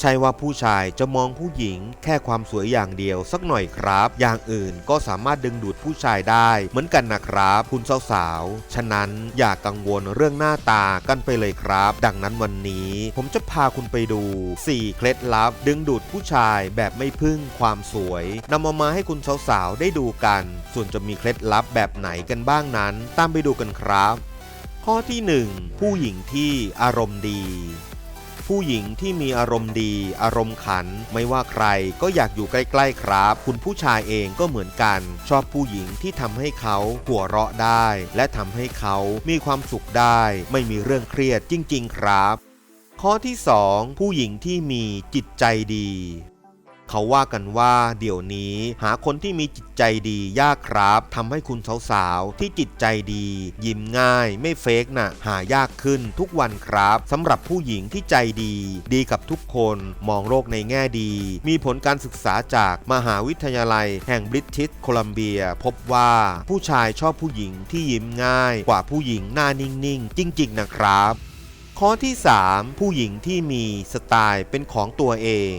ใช่ว่าผู้ชายจะมองผู้หญิงแค่ความสวยอย่างเดียวสักหน่อยครับ อย่างอื่นก็สามารถดึงดูดผู้ชายได้ เหมือนกันนะครับ คุณสาวๆ ฉะนั้นอย่ากกังวลเรื่องหน้าตากันไปเลยครับ ดังนั้นวันนี้ ผมจะพาคุณไปดู 4 เคล็ดลับ ดึงดูดผู้ชายแบบไม่พึ่งความสวยนำเอามาให้คุณสาวๆ ได้ดูกัน ส่วนจะมีเคล็ดลับแบบไหนกันบ้างนั้น ตามไปดูกันครับ ข้อที่ 1 ผู้หญิงที่อารมณ์ดี ผู้หญิงที่มีอารมณ์ดี อารมณ์ขัน ไม่ว่าใครก็อยากอยู่ใกล้ ๆ ครับ คุณผู้ชายเองก็เหมือนกัน ชอบผู้หญิงที่ทำให้เขาหัวเราะได้ และทำให้เขามีความสุขได้ ไม่มีเรื่องเครียดจริง ๆ ครับ ข้อที่ 2 ผู้หญิงที่มีจิตใจดี เขาว่ากันว่าเดี๋ยวนี้ หาคนที่มีจิตใจดียากครับทำให้คุณสาวๆ ที่จิตใจดี ยิ้มง่าย ไม่เฟกน่ะ หายากขึ้นทุกวันครับสำหรับผู้หญิงที่ใจดี ดีกับทุกคนมองโลกในแง่ดี มีผลการศึกษาจากมหาวิทยาลัย แห่งบริติชโคลัมเบีย พบว่าผู้ชายชอบผู้หญิงที่ยิ้มง่าย กว่าผู้หญิงหน้านิ่งๆ จริง ๆ นะครับ ข้อที่ 3 ผู้หญิงที่มีสไตล์เป็นของตัวเอง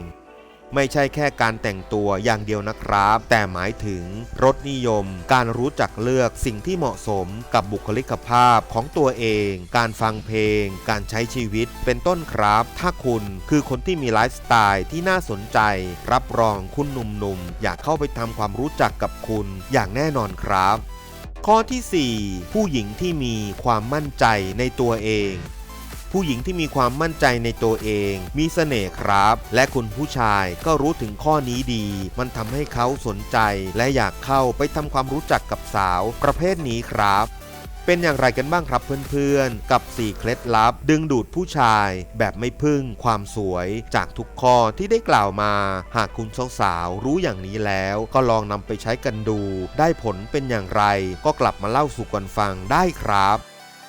ไม่ใช่แค่การแต่งตัวอย่างเดียวนะครับ แต่หมายถึงรสนิยม การรู้จักเลือกสิ่งที่เหมาะสมกับบุคลิกภาพของตัวเอง การฟังเพลง การใช้ชีวิตเป็นต้นครับ ถ้าคุณคือคนที่มีไลฟ์สไตล์ที่น่าสนใจ รับรองคุณหนุ่มๆ อยากเข้าไปทำความรู้จักกับคุณอย่างแน่นอนครับ ข้อที่ 4 ผู้หญิงที่มีความมั่นใจในตัวเอง ผู้หญิงที่มีความมั่นใจในตัวเอง มีเสน่ห์ครับ และคุณผู้ชายก็รู้ถึงข้อนี้ดี มันทำให้เขาสนใจ และอยากเข้าไปทำความรู้จักกับสาว ประเภทนี้ครับเป็นอย่างไรกันบ้างครับเพื่อนๆ กับ 4 เคล็ดลับ ดึงดูดผู้ชาย แบบไม่พึ่งความสวย จากทุกข้อที่ได้กล่าวมา หากคุณสาวๆรู้อย่างนี้แล้ว ก็ลองนำไปใช้กันดู ได้ผลเป็นอย่างไร ก็กลับมาเล่าสู่กันฟังได้ครับ